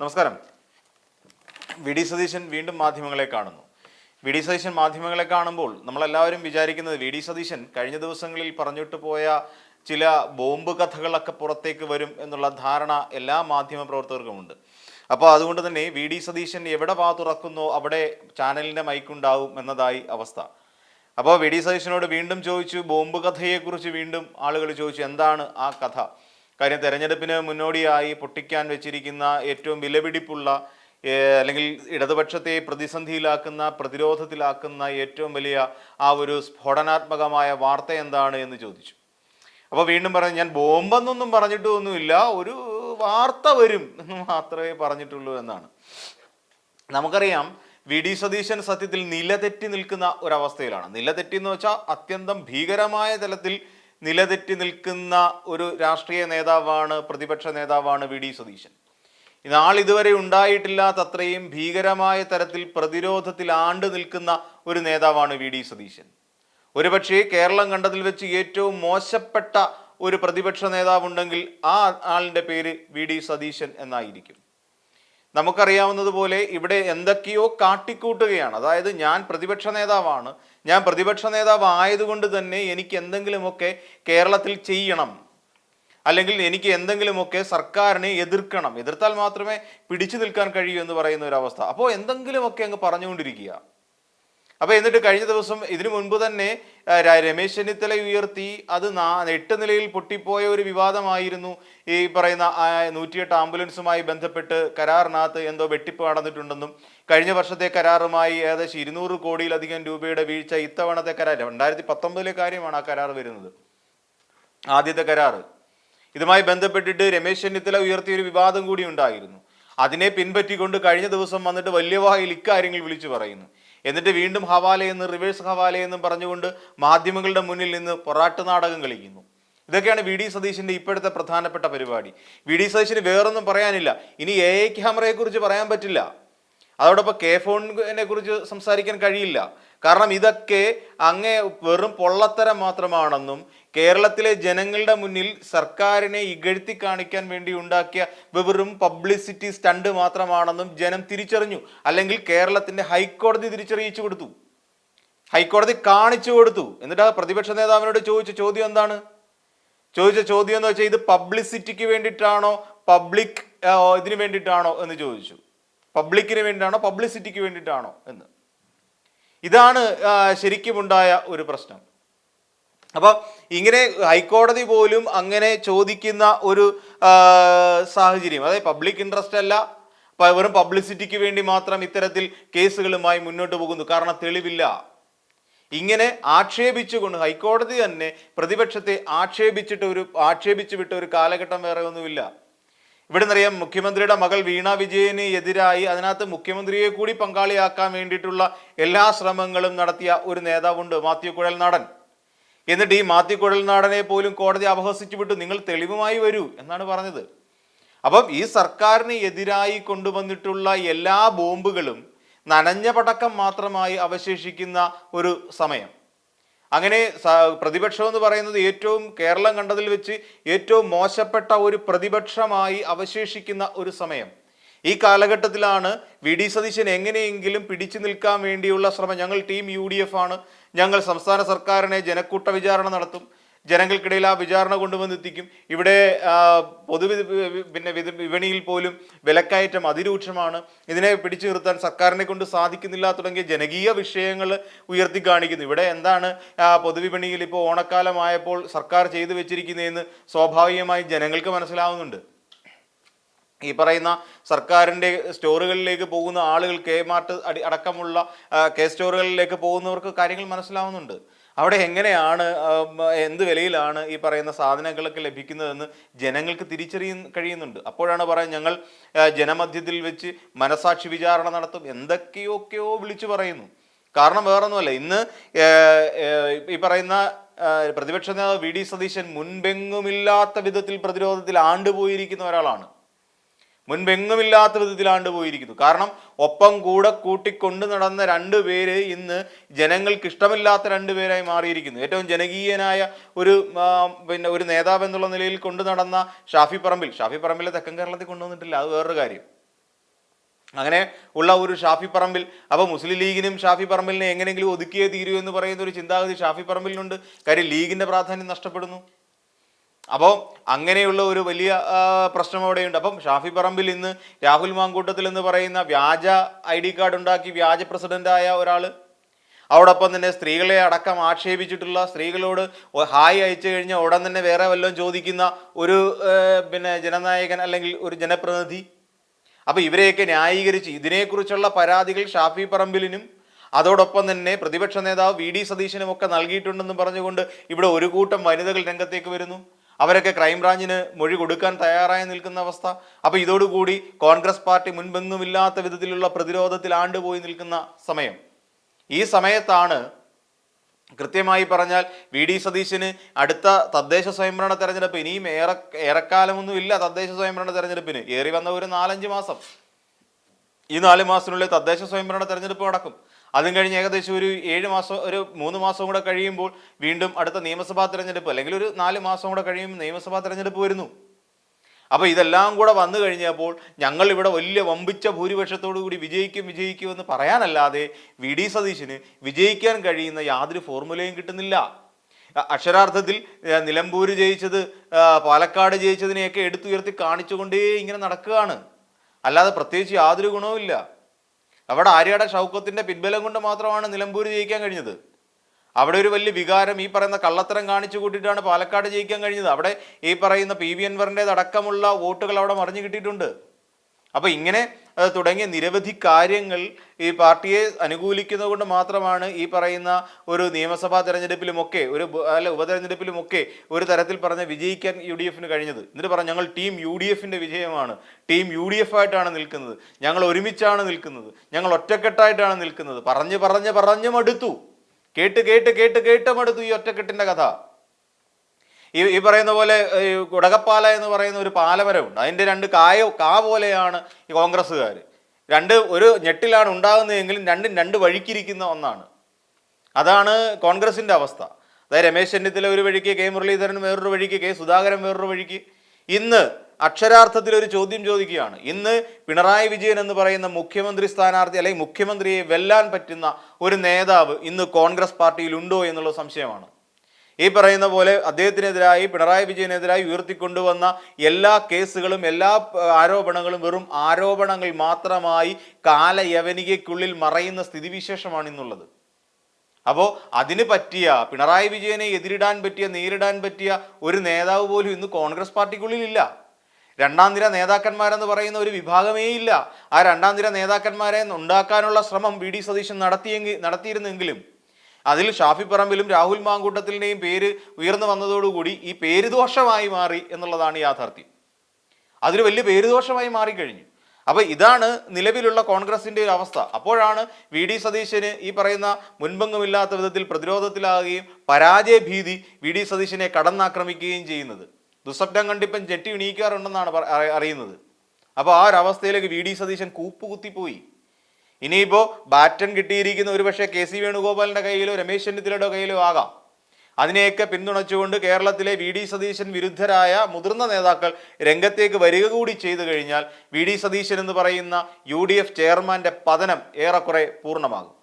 നമസ്കാരം. V D Satheesan വീണ്ടും മാധ്യമങ്ങളെ കാണുന്നു. വി ഡി സതീശൻ മാധ്യമങ്ങളെ കാണുമ്പോൾ നമ്മളെല്ലാവരും വിചാരിക്കുന്നത് വി ഡി സതീശൻ കഴിഞ്ഞ ദിവസങ്ങളിൽ പറഞ്ഞിട്ട് പോയ ചില ബോംബ് കഥകളൊക്കെ പുറത്തേക്ക് വരും എന്നുള്ള ധാരണ എല്ലാ മാധ്യമ പ്രവർത്തകർക്കുമുണ്ട് അപ്പോൾ അതുകൊണ്ട് തന്നെ വി ഡി സതീശൻ എവിടെ വാ തുറക്കുന്നോ അവിടെ ചാനലിന്റെ മൈക്കുണ്ടാവും എന്നതായി അവസ്ഥ. അപ്പോൾ വി ഡി സതീശനോട് വീണ്ടും ചോദിച്ചു ബോംബ് കഥയെക്കുറിച്ച് വീണ്ടും ആളുകൾ ചോദിച്ചു എന്താണ് ആ കഥ? കാര്യം തെരഞ്ഞെടുപ്പിന് മുന്നോടിയായി പൊട്ടിക്കാൻ വെച്ചിരിക്കുന്ന ഏറ്റവും വിലപിടിപ്പുള്ള അല്ലെങ്കിൽ ഇടതുപക്ഷത്തെ പ്രതിസന്ധിയിലാക്കുന്ന പ്രതിരോധത്തിലാക്കുന്ന ഏറ്റവും വലിയ ആ ഒരു സ്ഫോടനാത്മകമായ വാർത്ത എന്താണ് എന്ന് ചോദിച്ചു. അപ്പോൾ വീണ്ടും പറഞ്ഞു ഞാൻ ബോംബെന്നൊന്നും പറഞ്ഞിട്ടൊന്നുമില്ല ഒരു വാർത്ത വരും എന്ന് മാത്രമേ പറഞ്ഞിട്ടുള്ളൂ എന്നാണ്. നമുക്കറിയാം വി. ഡി. സതീശൻ സത്യത്തിൽ നിലതെറ്റി നിൽക്കുന്ന ഒരവസ്ഥയിലാണ്. നിലതെറ്റി എന്ന് വെച്ചാൽ അത്യന്തം ഭീകരമായ തലത്തിൽ നിലതെറ്റി നിൽക്കുന്ന ഒരു രാഷ്ട്രീയ നേതാവാണ് പ്രതിപക്ഷ നേതാവാണ് വി ഡി സതീശൻ. ഇതുവരെ ഉണ്ടായിട്ടില്ലാത്ത അത്രയും ഭീകരമായ തരത്തിൽ പ്രതിരോധത്തിൽ ആണ്ട് നിൽക്കുന്ന ഒരു നേതാവാണ് വി ഡി സതീശൻ. ഒരുപക്ഷേ കേരളം കണ്ടതിൽ വെച്ച് ഏറ്റവും മോശപ്പെട്ട ഒരു പ്രതിപക്ഷ നേതാവുണ്ടെങ്കിൽ ആ ആളിന്റെ പേര് വി ഡി സതീശൻ എന്നായിരിക്കും. നമുക്കറിയാവുന്നതുപോലെ ഇവിടെ എന്തൊക്കെയോ കാട്ടിക്കൂട്ടുകയാണ്. അതായത് ഞാൻ പ്രതിപക്ഷ നേതാവാണ്. ഞാൻ പ്രതിപക്ഷ നേതാവ് ആയതുകൊണ്ട് തന്നെ എനിക്ക് എന്തെങ്കിലുമൊക്കെ കേരളത്തിൽ ചെയ്യണം. അല്ലെങ്കിൽ എനിക്ക് എന്തെങ്കിലുമൊക്കെ സർക്കാരിനെ എതിർക്കണം. എതിർത്താൽ മാത്രമേ പിടിച്ചു നിൽക്കാൻ കഴിയൂ എന്ന് പറയുന്ന ഒരു അവസ്ഥ. അപ്പോൾ എന്തെങ്കിലുമൊക്കെ അങ്ങ് പറഞ്ഞുകൊണ്ടിരിക്കുക. അപ്പോൾ എന്നിട്ട് കഴിഞ്ഞ ദിവസം ഇതിനു മുൻപ് തന്നെ രമേശ് ചെന്നിത്തല ഉയർത്തി അത് എട്ട് നിലയിൽ പൊട്ടിപ്പോയ ഒരു വിവാദമായിരുന്നു. ഈ പറയുന്ന നൂറ്റിയെട്ട് ആംബുലൻസുമായി ബന്ധപ്പെട്ട് കരാറിനകത്ത് എന്തോ വെട്ടിപ്പ് നടന്നിട്ടുണ്ടെന്നും കഴിഞ്ഞ വർഷത്തെ കരാറുമായി ഏകദേശം ഇരുന്നൂറ് കോടിയിലധികം രൂപയുടെ വീഴ്ച ഇത്തവണത്തെ കരാർ രണ്ടായിരത്തി പത്തൊമ്പതിലെ കാര്യമാണ് ആ കരാർ വരുന്നത്. ആദ്യത്തെ കരാർ. ഇതുമായി ബന്ധപ്പെട്ടിട്ട് രമേശ് ചെന്നിത്തല ഉയർത്തിയ ഒരു വിവാദം കൂടി ഉണ്ടായിരുന്നു. അതിനെ പിൻപറ്റിക്കൊണ്ട് കഴിഞ്ഞ ദിവസം വന്നിട്ട് വലിയ വായിൽ ഇക്കാര്യങ്ങൾ വിളിച്ചു പറയുന്നു. എന്നിട്ട് വീണ്ടും ഹവാലയെന്ന് റിവേഴ്സ് ഹവാലയെന്നും പറഞ്ഞുകൊണ്ട് മാധ്യമങ്ങളുടെ മുന്നിൽ നിന്ന് പൊറാട്ട് നാടകം കളിക്കുന്നു. ഇതൊക്കെയാണ് വി ഡി സതീശിന്റെ ഇപ്പോഴത്തെ പ്രധാനപ്പെട്ട പരിപാടി. വി ഡി സതീശിന് വേറൊന്നും പറയാനില്ല. ഇനി എ ഐ ക്യാമറയെക്കുറിച്ച് പറയാൻ പറ്റില്ല. അതോടൊപ്പം കെ ഫോണിനെ കുറിച്ച് സംസാരിക്കാൻ കഴിയില്ല. കാരണം ഇതൊക്കെ അങ്ങേ വെറും പൊള്ളത്തരം മാത്രമാണെന്നും കേരളത്തിലെ ജനങ്ങളുടെ മുന്നിൽ സർക്കാരിനെ ഇകഴ്ത്തി കാണിക്കാൻ വേണ്ടി ഉണ്ടാക്കിയ വെറും പബ്ലിസിറ്റി സ്റ്റണ്ട് മാത്രമാണെന്നും ജനം തിരിച്ചറിഞ്ഞു. അല്ലെങ്കിൽ കേരളത്തിന്റെ ഹൈക്കോടതി തിരിച്ചറിയിച്ചു കൊടുത്തു. ഹൈക്കോടതി കാണിച്ചു കൊടുത്തു. എന്നിട്ട് ആ പ്രതിപക്ഷ നേതാവിനോട് ചോദിച്ച ചോദ്യം എന്താണ്? ചോദിച്ച ചോദ്യം എന്ന് വെച്ചാൽ ഇത് പബ്ലിസിറ്റിക്ക് വേണ്ടിയിട്ടാണോ? പബ്ലിക് ഇതിനു വേണ്ടിയിട്ടാണോ? എന്ന് ചോദിച്ചു. പബ്ലിക്കിന് വേണ്ടിയിട്ടാണോ പബ്ലിസിറ്റിക്ക് വേണ്ടിയിട്ടാണോ എന്ന്. ഇതാണ് ശരിക്കുമുണ്ടായ ഒരു പ്രശ്നം. അപ്പോൾ ഇങ്ങനെ ഹൈക്കോടതി പോലും അങ്ങനെ ചോദിക്കുന്ന ഒരു സാഹചര്യം അതായത് പബ്ലിക് ഇൻട്രസ്റ്റ് അല്ല വെറും പബ്ലിസിറ്റിക്ക് വേണ്ടി മാത്രം ഇത്തരത്തിൽ കേസുകളുമായി മുന്നോട്ട് പോകുന്നു കാരണം തെളിവില്ല. ഇങ്ങനെ ആക്ഷേപിച്ചുകൊണ്ട് ഹൈക്കോടതി തന്നെ പ്രതിപക്ഷത്തെ ആക്ഷേപിച്ചിട്ട് ഒരു ആക്ഷേപിച്ചു വിട്ട ഒരു കാലഘട്ടം വേറെ ഒന്നുമില്ല. ഇവിടെ നിന്നറിയാം മുഖ്യമന്ത്രിയുടെ മകൾ വീണ വിജയന് എതിരായി അതിനകത്ത് മുഖ്യമന്ത്രിയെ കൂടി പങ്കാളിയാക്കാൻ വേണ്ടിയിട്ടുള്ള എല്ലാ ശ്രമങ്ങളും നടത്തിയ ഒരു നേതാവുണ്ട് മാത്യു കുഴൽനാടൻ. എന്നിട്ട് ഈ മാത്യു കുഴൽനാടനെ പോലും കോടതി അപഹസിച്ചു വിട്ടു. നിങ്ങൾ തെളിവുമായി വരൂ എന്നാണ് പറഞ്ഞത്. അപ്പം ഈ സർക്കാരിന് എതിരായി കൊണ്ടുവന്നിട്ടുള്ള എല്ലാ ബോംബുകളും നനഞ്ഞ പടക്കം മാത്രമായി അവശേഷിക്കുന്ന ഒരു സമയം. അങ്ങനെ പ്രതിപക്ഷം എന്ന് പറയുന്നത് ഏറ്റവും കേരളം കണ്ടതിൽ വെച്ച് ഏറ്റവും മോശപ്പെട്ട ഒരു പ്രതിപക്ഷമായി അവശേഷിക്കുന്ന ഒരു സമയം. ഈ കാലഘട്ടത്തിലാണ് വി ഡി സതീശൻ എങ്ങനെയെങ്കിലും പിടിച്ചു നിൽക്കാൻ വേണ്ടിയുള്ള ശ്രമം. ഞങ്ങൾ ടീം യു ഡി എഫ് ആണ്. ഞങ്ങൾ സംസ്ഥാന സർക്കാരിനെ ജനക്കൂട്ട വിചാരണ നടത്തും. ജനങ്ങൾക്കിടയിൽ ആ വിചാരണ കൊണ്ടുവന്നെത്തിക്കും. ഇവിടെ പൊതു പിന്നെ വിപണിയിൽ പോലും വിലക്കയറ്റം അതിരൂക്ഷമാണ്. ഇതിനെ പിടിച്ചു നിർത്താൻ സർക്കാരിനെ കൊണ്ട് സാധിക്കുന്നില്ല തുടങ്ങിയ ജനകീയ വിഷയങ്ങൾ ഉയർത്തി കാണിക്കുന്നു. ഇവിടെ എന്താണ് പൊതുവിപണിയിൽ ഇപ്പോൾ ഓണക്കാലമായപ്പോൾ സർക്കാർ ചെയ്തു വെച്ചിരിക്കുന്നതെന്ന് സ്വാഭാവികമായി ജനങ്ങൾക്ക് മനസ്സിലാവുന്നുണ്ട്. ഈ പറയുന്ന സർക്കാരിന്റെ സ്റ്റോറുകളിലേക്ക് പോകുന്ന ആളുകൾ കെ മാർട്ട് അടി അടക്കമുള്ള കെ സ്റ്റോറുകളിലേക്ക് പോകുന്നവർക്ക് കാര്യങ്ങൾ മനസ്സിലാവുന്നുണ്ട്. അവിടെ എങ്ങനെയാണ് എന്ത് വിലയിലാണ് ഈ പറയുന്ന സാധനങ്ങളൊക്കെ ലഭിക്കുന്നതെന്ന് ജനങ്ങൾക്ക് തിരിച്ചറിയ കഴിയുന്നുണ്ട്. അപ്പോഴാണ് പറയാൻ ഞങ്ങൾ ജനമധ്യത്തിൽ വെച്ച് മനസാക്ഷി വിചാരണ നടത്തും. എന്തൊക്കെയൊക്കെയോ വിളിച്ചു പറയുന്നു. കാരണം വേറൊന്നുമല്ല ഇന്ന് ഈ പറയുന്ന പ്രതിപക്ഷ നേതാവ് വി ഡി സതീശൻ മുൻപെങ്ങുമില്ലാത്ത വിധത്തിൽ പ്രതിരോധത്തിൽ ആണ്ടുപോയിരിക്കുന്ന ഒരാളാണ്. മുൻപെങ്ങുമില്ലാത്ത വിധത്തിലാണ്ട് പോയിരിക്കുന്നു. കാരണം ഒപ്പം കൂടെ കൂട്ടിക്കൊണ്ട് നടന്ന രണ്ട് പേര് ഇന്ന് ജനങ്ങൾക്ക് ഇഷ്ടമില്ലാത്ത രണ്ട് പേരായി മാറിയിരിക്കുന്നു. ഏറ്റവും ജനകീയനായ ഒരു പിന്നെ ഒരു നേതാവ് എന്നുള്ള നിലയിൽ കൊണ്ടു നടന്ന ഷാഫി പറമ്പിൽ. ഷാഫി പറമ്പിലെ തെക്കൻ കേരളത്തിൽ കൊണ്ടുവന്നിട്ടില്ല. അത് വേറൊരു കാര്യം. അങ്ങനെ ഉള്ള ഒരു ഷാഫി പറമ്പിൽ അപ്പോൾ മുസ്ലിം ലീഗിനും ഷാഫി പറമ്പിലിനെ എങ്ങനെയെങ്കിലും ഒതുക്കിയേ തീരൂ എന്ന് പറയുന്ന ഒരു ചിന്താഗതി ഷാഫി പറമ്പിലിനുണ്ട്. കാര്യം ലീഗിന്റെ പ്രാധാന്യം നഷ്ടപ്പെടുന്നു. അപ്പോൾ അങ്ങനെയുള്ള ഒരു വലിയ പ്രശ്നം അവിടെയുണ്ട്. അപ്പം ഷാഫി പറമ്പിൽ ഇന്ന് രാഹുൽ മാങ്കൂട്ടത്തിൽ എന്ന് പറയുന്ന വ്യാജ ഐ ഡി കാർഡ് ഉണ്ടാക്കി വ്യാജ പ്രസിഡന്റായ ഒരാൾ അതോടൊപ്പം തന്നെ സ്ത്രീകളെ അടക്കം ആക്ഷേപിച്ചിട്ടുള്ള സ്ത്രീകളോട് ഹായ് അയച്ചു കഴിഞ്ഞാൽ ഉടൻ തന്നെ വേറെ വല്ലതും ചോദിക്കുന്ന ഒരു പിന്നെ ജനനായകൻ അല്ലെങ്കിൽ ഒരു ജനപ്രതിനിധി. അപ്പോൾ ഇവരെയൊക്കെ ന്യായീകരിച്ച് ഇതിനെക്കുറിച്ചുള്ള പരാതികൾ ഷാഫി പറമ്പിലിനും അതോടൊപ്പം തന്നെ പ്രതിപക്ഷ നേതാവ് വി ഡി സതീശനും ഒക്കെ നൽകിയിട്ടുണ്ടെന്ന് പറഞ്ഞുകൊണ്ട് ഇവിടെ ഒരു കൂട്ടം വനിതകൾ രംഗത്തേക്ക് വരുന്നു. അവരൊക്കെ ക്രൈംബ്രാഞ്ചിന് മൊഴി കൊടുക്കാൻ തയ്യാറായി നിൽക്കുന്ന അവസ്ഥ. അപ്പൊ ഇതോടുകൂടി കോൺഗ്രസ് പാർട്ടി മുൻപെങ്ങുമില്ലാത്ത വിധത്തിലുള്ള പ്രതിരോധത്തിൽ ആണ്ടുപോയി നിൽക്കുന്ന സമയം. ഈ സമയത്താണ് കൃത്യമായി പറഞ്ഞാൽ വി ഡി സതീശന് അടുത്ത തദ്ദേശ സ്വയംഭരണ തെരഞ്ഞെടുപ്പ് ഇനിയും ഏറെ ഏറെക്കാലമൊന്നും ഇല്ല തദ്ദേശ സ്വയംഭരണ തെരഞ്ഞെടുപ്പിന്. ഏറി വന്ന ഒരു നാലഞ്ച് മാസം. ഈ നാല് മാസത്തിനുള്ളിൽ തദ്ദേശ സ്വയംഭരണ തെരഞ്ഞെടുപ്പ് നടക്കും. അതും കഴിഞ്ഞ് ഏകദേശം ഒരു ഏഴ് മാസം ഒരു മൂന്ന് മാസം കൂടെ കഴിയുമ്പോൾ വീണ്ടും അടുത്ത നിയമസഭാ തെരഞ്ഞെടുപ്പ് അല്ലെങ്കിൽ ഒരു നാല് മാസം കൂടെ കഴിയുമ്പോൾ നിയമസഭാ തെരഞ്ഞെടുപ്പ് വരുന്നു. അപ്പോൾ ഇതെല്ലാം കൂടെ വന്നു കഴിഞ്ഞപ്പോൾ ഞങ്ങൾ ഇവിടെ വലിയ വമ്പിച്ച ഭൂരിപക്ഷത്തോടു കൂടി വിജയിക്കും വിജയിക്കും എന്ന് പറയാനല്ലാതെ വി. ഡി. സതീശന് വിജയിക്കാൻ കഴിയുന്ന യാതൊരു ഫോർമുലയും കിട്ടുന്നില്ല. അക്ഷരാർത്ഥത്തിൽ നിലമ്പൂർ ജയിച്ചത് പാലക്കാട് ജയിച്ചതിനെയൊക്കെ എടുത്തുയർത്തി കാണിച്ചുകൊണ്ടേ ഇങ്ങനെ നടക്കുകയാണ്. അല്ലാതെ പ്രത്യേകിച്ച് യാതൊരു ഗുണവുമില്ല. അവിടെ ആര്യയുടെ ഷൗക്കത്തിന്റെ പിൻബലം കൊണ്ട് മാത്രമാണ് നിലമ്പൂർ ജയിക്കാൻ കഴിഞ്ഞത്. അവിടെ ഒരു വലിയ വികാരം ഈ പറയുന്ന കള്ളത്തരം കാണിച്ചു കൂട്ടിയിട്ടാണ് പാലക്കാട് ജയിക്കാൻ കഴിഞ്ഞത്. അവിടെ ഈ പറയുന്ന പി വി അൻവറിന്റെത് അടക്കമുള്ള വോട്ടുകൾ അവിടെ മറിഞ്ഞു കിട്ടിയിട്ടുണ്ട്. അപ്പൊ ഇങ്ങനെ തുടങ്ങിയ നിരവധി കാര്യങ്ങൾ ഈ പാർട്ടിയെ അനുകൂലിക്കുന്നത് കൊണ്ട് മാത്രമാണ് ഈ പറയുന്ന ഒരു നിയമസഭാ തെരഞ്ഞെടുപ്പിലുമൊക്കെ ഒരു അല്ല ഉപതെരഞ്ഞെടുപ്പിലുമൊക്കെ ഒരു തരത്തിൽ പറഞ്ഞ വിജയിക്കാൻ യു ഡി എഫിന് കഴിഞ്ഞത്. എന്നിട്ട് പറഞ്ഞു ഞങ്ങൾ ടീം യു ഡി എഫിന്റെ വിജയമാണ് ടീം യു ഡി എഫ് ആയിട്ടാണ് നിൽക്കുന്നത് ഞങ്ങൾ ഒരുമിച്ചാണ് നിൽക്കുന്നത് ഞങ്ങൾ ഒറ്റക്കെട്ടായിട്ടാണ് നിൽക്കുന്നത്. പറഞ്ഞ് പറഞ്ഞ് പറഞ്ഞ് മടുത്തു കേട്ട് കേട്ട് കേട്ട് കേട്ട് മടുത്തു ഈ ഒറ്റക്കെട്ടിന്റെ കഥ. ഈ ഈ പറയുന്ന പോലെ ഈ കുടകപ്പാല എന്ന് പറയുന്ന ഒരു പാലമരമുണ്ട്. അതിന്റെ രണ്ട് കായ കാ പോലെയാണ് ഈ കോൺഗ്രസ്സുകാർ രണ്ട് ഒരു ഞെട്ടിലാണ് ഉണ്ടാകുന്നതെങ്കിലും രണ്ടും രണ്ട് വഴിക്കിരിക്കുന്ന ഒന്നാണ്. അതാണ് കോൺഗ്രസിന്റെ അവസ്ഥ. അതായത് രമേശ് ചെന്നിത്തല ഒരു വഴിക്ക് കെ മുരളീധരൻ വേറൊരു വഴിക്ക് കെ സുധാകരൻ വേറൊരു വഴിക്ക്. ഇന്ന് അക്ഷരാർത്ഥത്തിൽ ഒരു ചോദ്യം ചോദിക്കുകയാണ്. ഇന്ന് പിണറായി വിജയൻ എന്ന് പറയുന്ന മുഖ്യമന്ത്രി സ്ഥാനാർത്ഥി അല്ലെങ്കിൽ മുഖ്യമന്ത്രിയെ വെല്ലാൻ പറ്റുന്ന ഒരു നേതാവ് ഇന്ന് കോൺഗ്രസ് പാർട്ടിയിൽ ഉണ്ടോ എന്നുള്ള സംശയമാണ്. ഈ പറയുന്ന പോലെ അദ്ദേഹത്തിനെതിരായി പിണറായി വിജയനെതിരായി ഉയർത്തിക്കൊണ്ടുവന്ന എല്ലാ കേസുകളും എല്ലാ ആരോപണങ്ങളും വെറും ആരോപണങ്ങൾ മാത്രമായി കാലയവനികയ്ക്കുള്ളിൽ മറയുന്ന സ്ഥിതിവിശേഷമാണ് ഇന്നുള്ളത്. അപ്പോൾ അതിന് പറ്റിയ പിണറായി വിജയനെ എതിരിടാൻ പറ്റിയ നേരിടാൻ പറ്റിയ ഒരു നേതാവ് പോലും ഇന്ന് കോൺഗ്രസ് പാർട്ടിക്കുള്ളിൽ ഇല്ല. രണ്ടാം നിര നേതാക്കന്മാരെന്ന് പറയുന്ന ഒരു വിഭാഗമേ ഇല്ല. ആ രണ്ടാം നിര നേതാക്കന്മാരെ ഉണ്ടാക്കാനുള്ള ശ്രമം വി ഡി സതീശൻ നടത്തിയെങ്കിൽ നടത്തിയിരുന്നെങ്കിലും അതിൽ ഷാഫി പറമ്പിലും രാഹുൽ മാങ്കൂട്ടത്തിന്റെയും പേര് ഉയർന്നു വന്നതോടുകൂടി ഈ പേരുദോഷമായി മാറി എന്നുള്ളതാണ് യാഥാർത്ഥ്യം. അതൊരു വലിയ പേരുദോഷമായി മാറിക്കഴിഞ്ഞു. അപ്പോൾ ഇതാണ് നിലവിലുള്ള കോൺഗ്രസിന്റെ ഒരു അവസ്ഥ. അപ്പോഴാണ് വി ഡി സതീശന് ഈ പറയുന്ന മുൻപങ്ങുമില്ലാത്ത വിധത്തിൽ പ്രതിരോധത്തിലാകുകയും പരാജയ ഭീതി വി ഡി സതീശനെ കടന്നാക്രമിക്കുകയും ചെയ്യുന്നത്. ദുസ്വപ്നം കണ്ടിപ്പം ജെട്ടി ഉണീക്കാറുണ്ടെന്നാണ് അറിയുന്നത്. അപ്പോൾ ആ അവസ്ഥയിലേക്ക് വി ഡി സതീശൻ കൂപ്പുകുത്തിപ്പോയി. ഇനിയിപ്പോൾ ബാറ്റൺ കിട്ടിയിരിക്കുന്ന ഒരു പക്ഷേ കെ സി വേണുഗോപാലിന്റെ കയ്യിലോ രമേശ് ചെന്നിത്തലയുടെ കയ്യിലോ ആകാം. അതിനെയൊക്കെ പിന്തുണച്ചുകൊണ്ട് കേരളത്തിലെ വി ഡി സതീശൻ വിരുദ്ധരായ മുതിർന്ന നേതാക്കൾ രംഗത്തേക്ക് വരിക കൂടി ചെയ്തു കഴിഞ്ഞാൽ വി ഡി സതീശൻ എന്ന് പറയുന്ന യു ഡി എഫ് ചെയർമാന്റെ പതനം ഏറെക്കുറെ പൂർണമാകും.